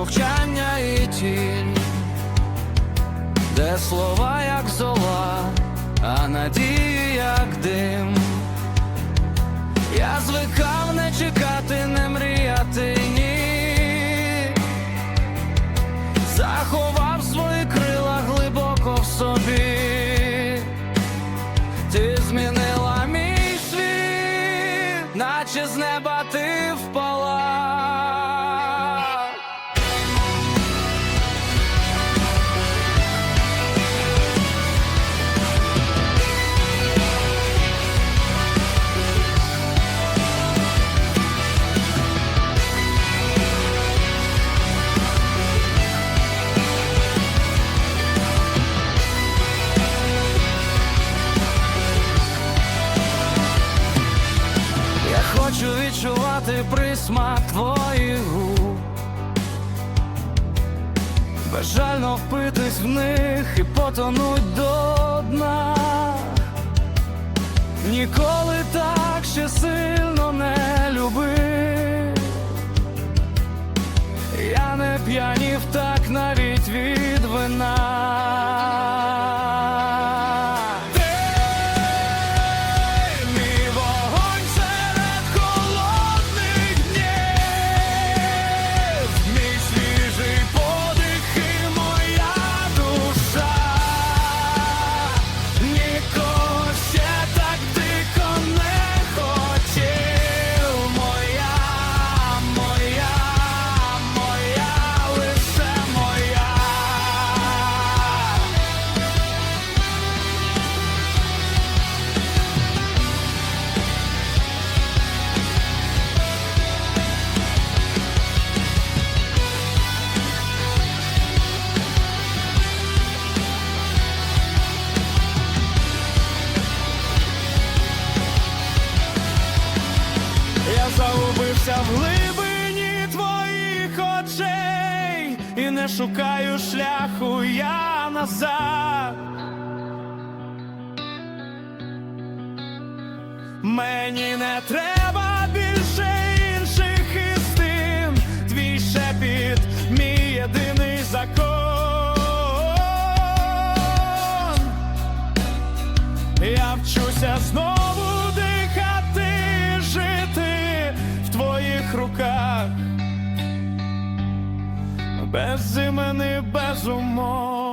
мовчання і тінь, де слова як зола, а надії як дим. Я звикав не чекати, не мріяти ні. Заховав свої крила глибоко в собі. Ти змінила мій світ, наче з неба ти відчувати присмак твоїх губ Безжально впитись в них і потонуть до дна. Ніколи так ще сильно не загубився в глибині твоїх очей і не шукаю шляху я назад. Мені не треба Без імени, без умов.